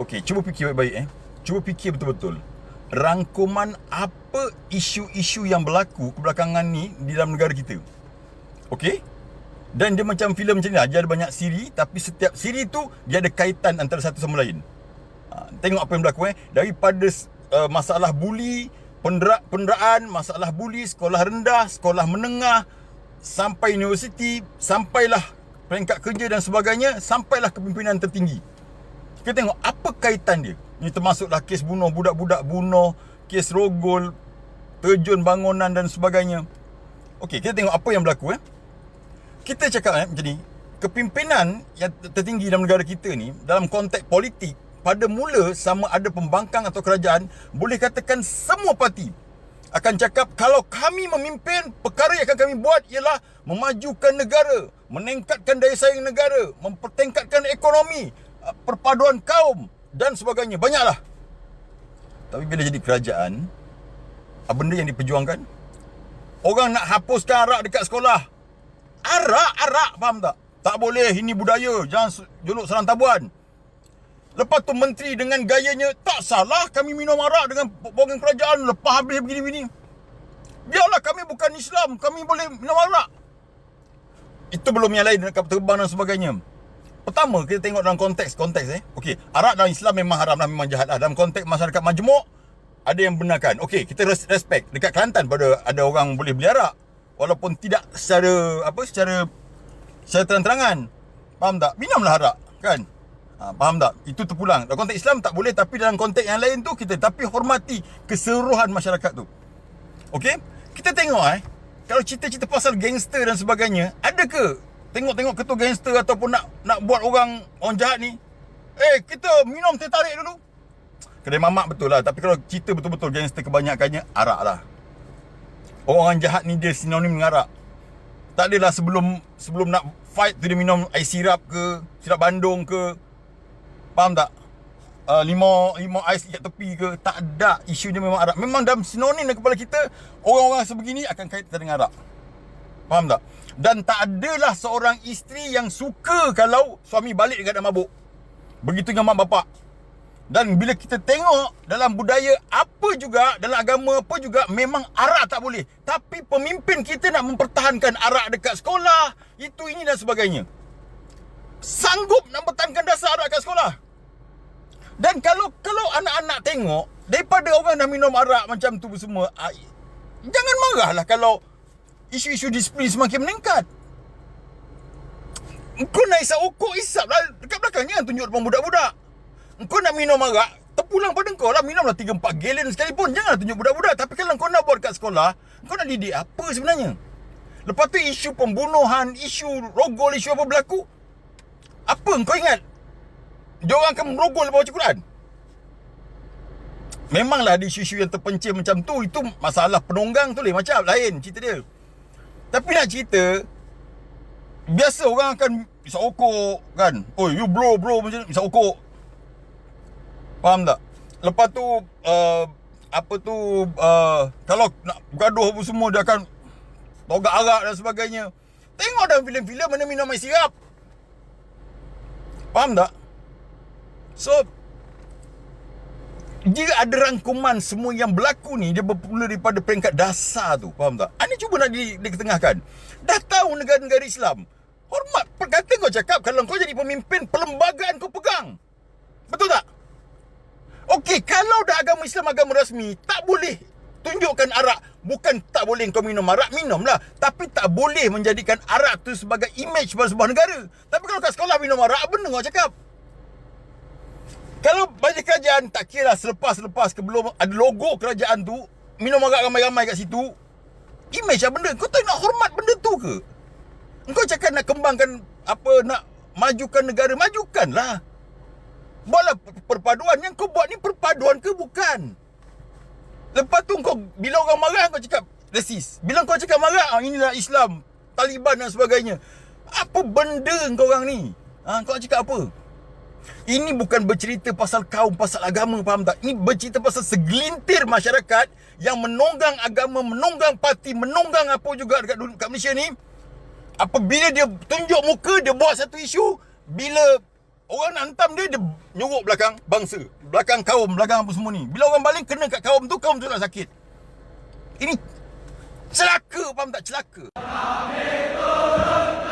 Okey, cuba fikir baik-baik eh. Cuba fikir betul-betul. Rangkuman apa isu-isu yang berlaku kebelakangan ni di dalam negara kita. Okey? Dan dia macam filem macam ni lah. Dia ada banyak siri tapi setiap siri tu dia ada kaitan antara satu sama lain. Ha, tengok apa yang berlaku eh. Daripada uh, masalah buli, pendera- penderaan, masalah buli, sekolah rendah, sekolah menengah, sampai universiti, sampailah peringkat kerja dan sebagainya, sampailah kepimpinan tertinggi. Kita tengok apa kaitan dia. Ini termasuklah kes bunuh budak-budak bunuh, kes rogol, terjun bangunan dan sebagainya. Okey, kita tengok apa yang berlaku eh. Kita cakap eh macam ni, kepimpinan yang tertinggi dalam negara kita ni dalam konteks politik pada mula sama ada pembangkang atau kerajaan boleh katakan semua parti akan cakap kalau kami memimpin perkara yang akan kami buat ialah memajukan negara, meningkatkan daya saing negara, mempertingkatkan ekonomi, perpaduan kaum dan sebagainya. Banyaklah. Tapi bila jadi kerajaan, apa benda yang diperjuangkan? Orang nak hapuskan arak dekat sekolah. Arak, arak, faham tak? Tak boleh, ini budaya. Jangan juluk serang tabuan. Lepas tu menteri dengan gayanya Tak salah kami minum arak dengan program kerajaan Lepas habis begini-begini Biarlah kami bukan Islam Kami boleh minum arak Itu belum yang lain Dekat terbang dan sebagainya Pertama kita tengok dalam konteks Konteks eh Okey Arak dalam Islam memang haram lah Memang jahat lah Dalam konteks masyarakat majmuk Ada yang benarkan Okey kita respect Dekat Kelantan pada Ada orang boleh beli arak Walaupun tidak secara Apa secara Secara terang-terangan Faham tak Minumlah arak Kan Ha, faham tak? Itu terpulang. Dalam konteks Islam tak boleh tapi dalam konteks yang lain tu kita tapi hormati keseluruhan masyarakat tu. Okey? Kita tengok eh kalau cerita-cerita pasal gangster dan sebagainya, ada ke tengok-tengok ketua gangster ataupun nak nak buat orang orang jahat ni? Eh, kita minum teh tarik dulu. Kedai mamak betul lah. Tapi kalau cerita betul-betul gangster kebanyakannya Arak lah. Orang-orang jahat ni dia sinonim dengan arak. Tak adalah sebelum Sebelum nak fight tu dia minum air sirap ke Sirap bandung ke. Faham tak? Uh, lima lima ais kat tepi ke tak ada. Isu dia memang arak. Memang dalam sinonim dalam kepala kita orang-orang sebegini akan kait dengan arak faham tak? Dan tak adalah seorang isteri yang suka kalau suami balik dekat dah mabuk. Begitu dengan mak bapak. Dan bila kita tengok dalam budaya apa juga dalam agama apa juga memang arak tak boleh. Tapi pemimpin kita nak mempertahankan arak dekat sekolah itu ini dan sebagainya. Sanggup nak bertahankan dasar arak kat sekolah. Dan kalau kalau anak-anak tengok daripada orang dah minum arak macam tu semua, jangan marahlah kalau isu-isu disiplin semakin meningkat. Kau nak isap okok, isap lah dekat belakang. Jangan tunjuk depan budak-budak. Kau nak minum arak, terpulang pada kau lah. Minumlah 3-4 galen sekalipun. Janganlah tunjuk budak-budak. Tapi kalau kau nak buat kat sekolah, kau nak didik apa sebenarnya? Lepas tu isu pembunuhan, isu rogol, isu apa berlaku, apa kau ingat? Dia orang akan merogol baca Quran. Memanglah ada isu-isu yang terpencil macam tu Itu masalah penunggang tu lain macam Lain cerita dia Tapi nak cerita Biasa orang akan Isap okok kan? Oh you bro bro macam Isap okok. Faham tak? Lepas tu uh, Apa tu uh, Kalau nak bergaduh apa semua Dia akan Togak arak dan sebagainya. Tengok dalam filem-filem Mana minum air sirap. Faham tak? So Jika ada rangkuman semua yang berlaku ni Dia bermula daripada peringkat dasar tu. Faham tak? Ini cuba nak di, diketengahkan. Dah tahu negara-negara Islam. Hormat Perkata kau cakap Kalau kau jadi pemimpin Perlembagaan kau pegang. Betul tak? Okey Kalau dah agama Islam Agama rasmi Tak boleh Tunjukkan arak. Bukan tak boleh kau minum arak Minumlah. Tapi tak boleh menjadikan arak tu Sebagai pada sebuah negara. Tapi kalau kat sekolah minum arak Benda kau cakap Kalau balik kerajaan Tak kira selepas-lepas Sebelum ada logo kerajaan tu Minum arak ramai-ramai kat situ Image lah benda. Kau tak nak hormat benda tu ke? Kau cakap nak kembangkan Apa nak Majukan negara Majukanlah Buatlah perpaduan. Yang kau buat ni perpaduan ke bukan? Lepas tu kau Bila orang marah kau cakap Rasis Bila kau cakap marah ah, Inilah Islam Taliban dan sebagainya. Apa benda kau orang ni? Ha, Kau cakap apa Ini bukan bercerita pasal kaum Pasal agama faham tak Ini bercerita pasal segelintir masyarakat Yang menunggang agama Menunggang parti Menunggang apa juga dekat, dekat Malaysia ni Apabila dia tunjuk muka Dia buat satu isu Bila Orang nak hentam dia, dia nyuruk belakang bangsa. Belakang kaum, belakang apa semua ni. Bila orang baling kena kat kaum tu, kaum tu nak sakit. Ini celaka, faham tak? Celaka. Kami turun